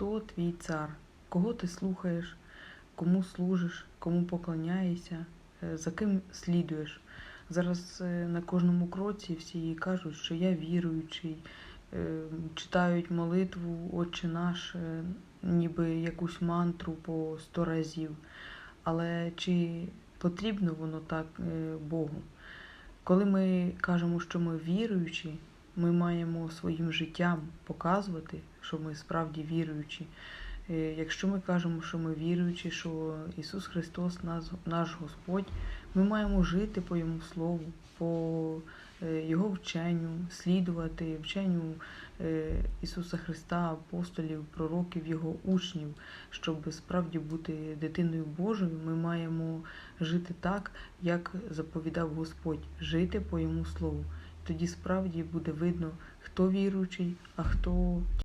хто твій цар, кого ти слухаєш, кому служиш, кому поклоняєшся, е, за ким слідуєш. Зараз е, на кожному кроці всі кажуть, що я віруючий, е, читають молитву Отче наш, ніби якусь мантру по сто разів. Але чи потрібно воно так Богу? Коли ми кажемо, що ми віруючі, ми маємо своїм життям показувати, що ми справді віруючі. Е, Якщо ми кажемо, що ми віруючі, що Ісус Христос наш Господь, ми маємо жити по Йому Слову, по е, Його вченню, слідувати вченню е, Ісуса Христа, апостолів, пророків, Його учнів, щоб справді бути дитиною Божою, ми маємо жити так, як заповідав Господь, жити по Йому Слову. Тоді справді буде видно, хто віруючий, а хто